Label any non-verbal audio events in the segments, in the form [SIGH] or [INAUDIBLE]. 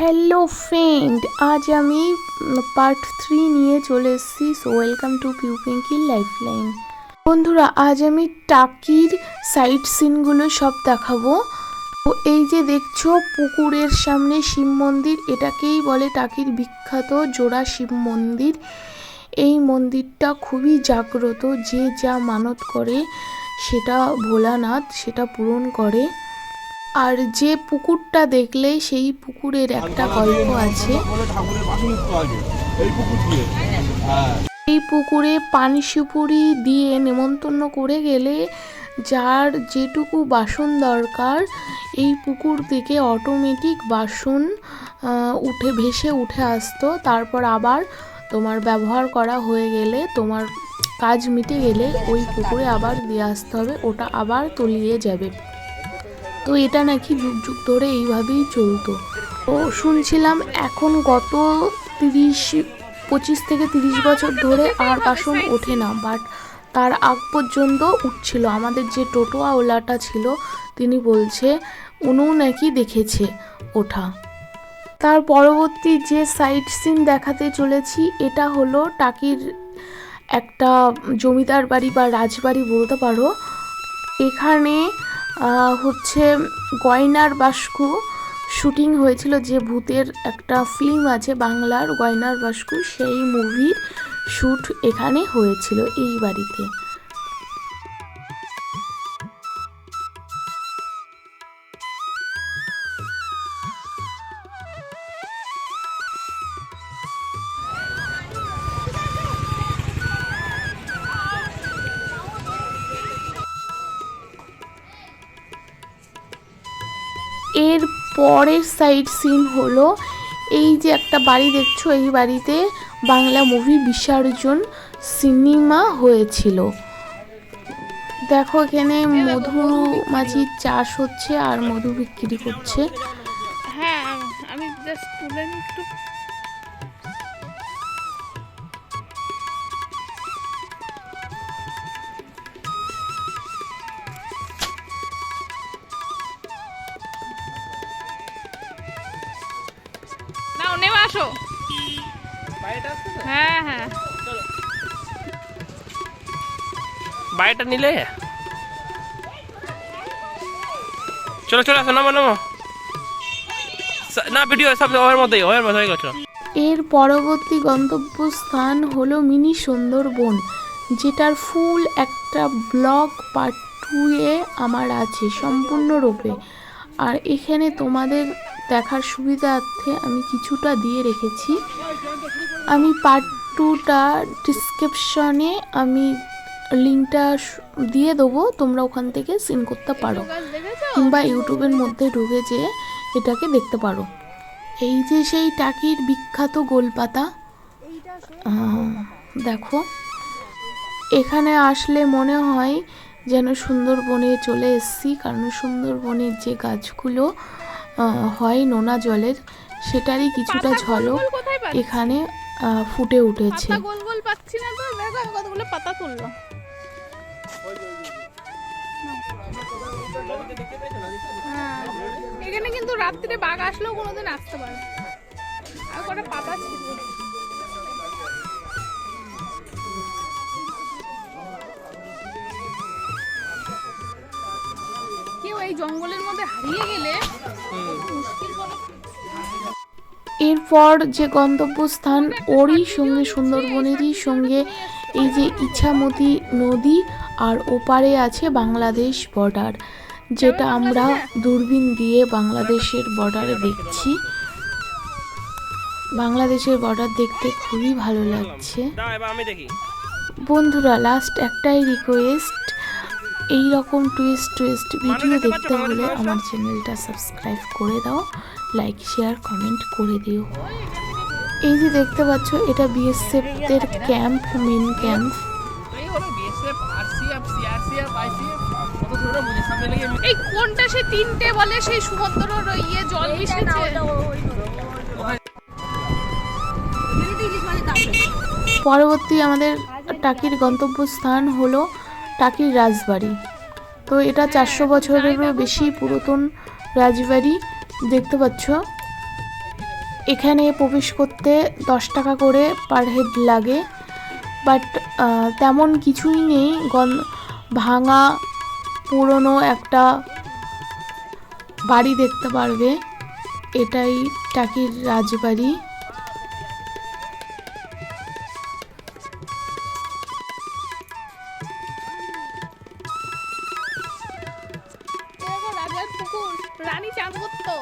Hello friend আজ আমি part three নিয়ে চলে এসেছি সো ওয়েলকাম টু পিউ পিঙ্কির লাইফ লাইন বন্ধুরা, আজ আমি টাকির সাইট সিনগুলো সব দেখাবো। তো এই যে দেখছ, পুকুরের সামনে শিব মন্দির, এটাকেই বলে টাকির বিখ্যাত জোড়া শিব মন্দির। এই মন্দিরটা খুবই জাগ্রত, যে যা মানত করে, সেটা ভোলানাথ, সেটা পূরণ করে। আর যে পুকুরটা দেখলে সেই পুকুরের একটা গল্প আছে। এই হ্যাঁ। এই পুকুরে পানি সুপুরি দিয়ে নেমন্তন্ন করে গেলে যার যেটুকু বাসন দরকার এই পুকুর থেকে অটোমেটিক বাসন উঠে ভেসে উঠে আসতো। তারপর আবার তোমার ব্যবহার করা হয়ে গেলে তোমার কাজ মিটে গেলে ওই পুকুরে আবার দিয়ে আসতে হবে। ওটা আবার তলিয়ে যাবে। তো এটা নাকি যুগ যুগ ধরে এইভাবেই চলতো। তো শুনছিলাম এখন গত তিরিশ, পঁচিশ থেকে তিরিশ বছর ধরে আর বাসন ওঠে না বাট তার আগ পর্যন্ত উঠছিল। আমাদের যে টোটোওয়ালাটা ছিল, তিনি বলছে উনিও নাকি দেখেছে ওঠা। তার পরবর্তী যে সাইট সিন দেখাতে চলেছি, এটা হলো টাকির একটা জমিদার বাড়ি বা রাজবাড়ি, বলতে পারো। এখানে হচ্ছে গয়নার বাস্কু শুটিং হয়েছিল যে ভূতের একটা ফিল্ম আছে বাংলার গয়নার বাস্কু, সেই মুভির শ্যুট এখানে হয়েছিল এই বাড়িতে। এর পরের সাইড সিন হলো এই যে একটা বাড়ি দেখছ, এই বাড়িতে বাংলা মুভি বিসর্জন সিনেমা হয়েছিল। দেখো এখানে মধু মাছির চাষ হচ্ছে আর মধু বিক্রি করছে। হ্যাঁ আমি জাস্ট তুলে একটু। হ্যাঁ হ্যাঁ। বাড়িটা নিলে? চলো চলো আসো নামো নামো। না ভিডিও সব ওর মধ্যেই ওর মধ্যে হয়ে গেছো এর পরবর্তী গন্তব্যস্থান হলো মিনি সুন্দরবন যেটার ফুল একটা ব্লগ পার্ট টুয়ে আমার আছে সম্পূর্ণরূপে। আর এখানে তোমাদের দেখার সুবিধার্থে আমি কিছুটা দিয়ে রেখেছি। আমি পার্ট টুটা ডিসক্রিপশনে আমি লিঙ্কটা দিয়ে দেবো তোমরা ওখান থেকে সিন করতে পারো। কিংবা ইউটিউবের মধ্যে ঢুকে যে এটাকে দেখতে পারো। এই যে সেই টাকির বিখ্যাত গোলপাতা। দেখো। এখানে আসলে মনে হয় যেন সুন্দরবনে চলে এসেছি কারণ সুন্দরবনের যে গাছগুলো হয় নোনা জলের সেটারই কিছুটা ঝলক? এখানে আহ, ফুটে উঠেছে। গোল গোল পাচ্ছি না তো দেখো আমি কতগুলো পাতা তুললাম হ্যাঁ এখানে কিন্তু রাত্রিরে বাঘ আসলেও কোনোদিন আসতে পারে আর কটা পাতা ছিল। কেউ এই জঙ্গলের মধ্যে হারিয়ে গেলে মুশকিল বলো এরপর যে গন্তব্যস্থান, ওরই সঙ্গে সুন্দরবনেরই সঙ্গে এই যে ইছামতি নদী আর ওপারে আছে বাংলাদেশ বর্ডার যেটা আমরা দূরবীন দিয়ে বাংলাদেশের বর্ডারে দেখছি। বাংলাদেশের বর্ডার দেখতে খুবই ভালো লাগছে। বন্ধুরা লাস্ট একটাই রিকোয়েস্ট এই রকম টুইস্ট টুইস্ট ভিডিও দেখতে হলে আমার চ্যানেলটা সাবস্ক্রাইব করে দাও। লাইক শেয়ার কমেন্ট করে দিও। এই যে দেখতে পাচ্ছ এটা বিএসএফ এর ক্যাম্প মেন ক্যাম্প এই কোনটা সে তিনটে বলে সেই ইয়ে জল মিশেছে পরবর্তী আমাদের টাকির গন্তব্যস্থান হলো টাকির রাজবাড়ি। তো এটা চারশো বছরেরও বেশি পুরাতন রাজবাড়ি। দেখতে পাচ্ছ? এখানে প্রবেশ করতে দশ টাকা করে পার হেড লাগে। বাট তেমন কিছুই নেই। গন, ভাঙা, পুরনো একটা বাড়ি দেখতে পারবে। এটাই টাকির রাজবাড়ি। পুকুর রানী চান করতো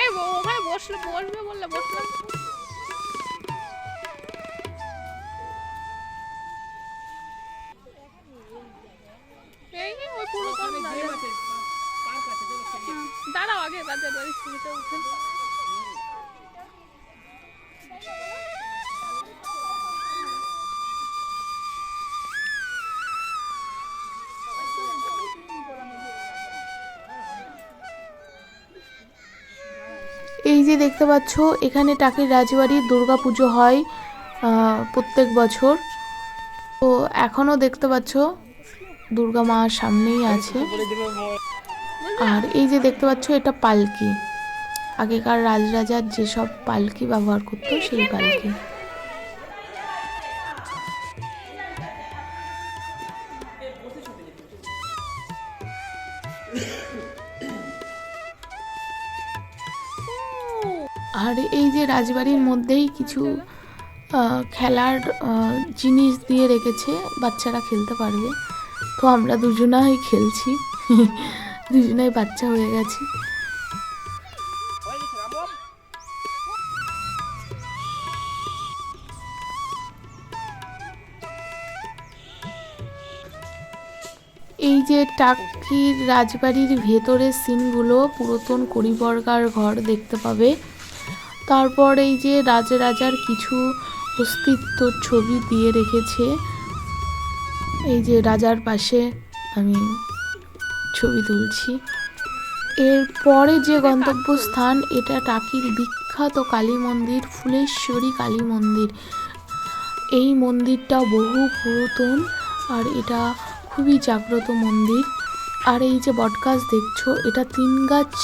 এই ওখানে বসলে বসবে বললে বসলাম এই ওই দাঁড়াও আগে বাড়ির সিঁড়িতে উঠে এই যে দেখতে পাচ্ছ, এখানে টাকির রাজবাড়ির দুর্গা পুজো হয় প্রত্যেক বছর। তো এখনও দেখতে পাচ্ছ, দুর্গা মা সামনেই আছে। আর এই যে দেখতে পাচ্ছ, এটা পালকি। আগেকার রাজরাজার যেসব পালকি ব্যবহার করতো, সেই পালকি। আর এই যে রাজবাড়ির মধ্যেই কিছু খেলার জিনিস দিয়ে রেখেছে, বাচ্চারা খেলতে পারবে। তো আমরা দুজনাই খেলছি। [LAUGHS] দুজনাই বাচ্চা হয়ে গেছি। এই যে টাকির রাজবাড়ির ভেতরের সিনগুলো পুরাতন করিবর্গার ঘর দেখতে পাবে। তারপর এই যে রাজরাজার কিছু অস্তিত্ব ছবি দিয়ে রেখেছে এই যে রাজার পাশে আমি ছবি তুলছি। এর পরে যে গন্তব্যস্থান এটা টাকির বিখ্যাত কালী মন্দির ফুলেশ্বরী কালী মন্দির। এই মন্দিরটা বহু পুরাতন আর এটা খুবই জাগ্রত মন্দির। আর এই যে বটগাছ দেখছ এটা তিন গাছ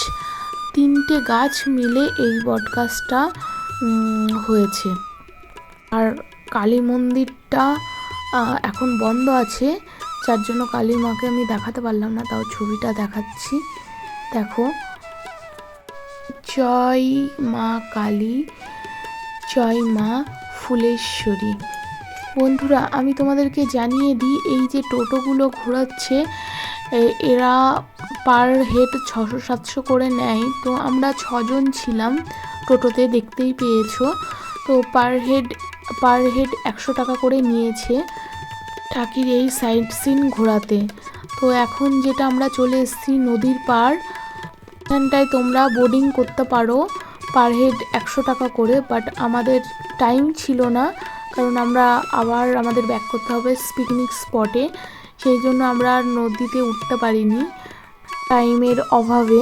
তিনটে গাছ মিলে এই বটগাছটা হয়েছে। আর কালী মন্দিরটা এখন বন্ধ আছে। যার জন্য কালী মাকে আমি দেখাতে পারলাম না, তাও ছবিটা দেখাচ্ছি। দেখো। জয় মা কালী, জয় মা ফুলেশ্বরী। বন্ধুরা, আমি তোমাদেরকে জানিয়ে দিই, এই যে টোটোগুলো ঘোরাচ্ছে এরা পার হেড ছশো সাতশো করে নেয়। তো আমরা ছজন ছিলাম, টোটোতে দেখতেই পেয়েছ। তো পার হেড পার হেড একশো টাকা করে নিয়েছে টাকির এই সাইড সিন ঘোরাতে। তো এখন যেটা আমরা চলে এসেছি নদীর পার এখানটায় তোমরা বোর্ডিং করতে পারো, পার হেড একশো টাকা করে। বাট আমাদের টাইম ছিল না, কারণ আমরা আবার আমাদের ব্যাক করতে হবে পিকনিক স্পটে। সেই জন্য আমরা নদীতে উঠতে পারিনি। টাইমের অভাবে।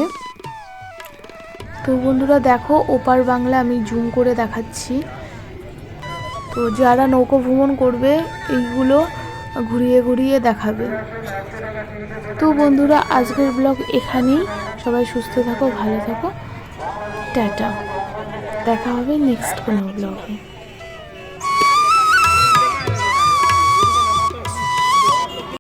তো বন্ধুরা দেখো, ওপার বাংলা আমি জুম করে দেখাচ্ছি। তো যারা নৌকো ভ্রমণ করবে, এইগুলো ঘুরিয়ে ঘুরিয়ে দেখাবে। তো বন্ধুরা, আজকের ব্লগ এখানেই। সবাই সুস্থ থাকো, ভালো থাকো। টাটা। দেখা হবে নেক্সট কোনো ব্লগে।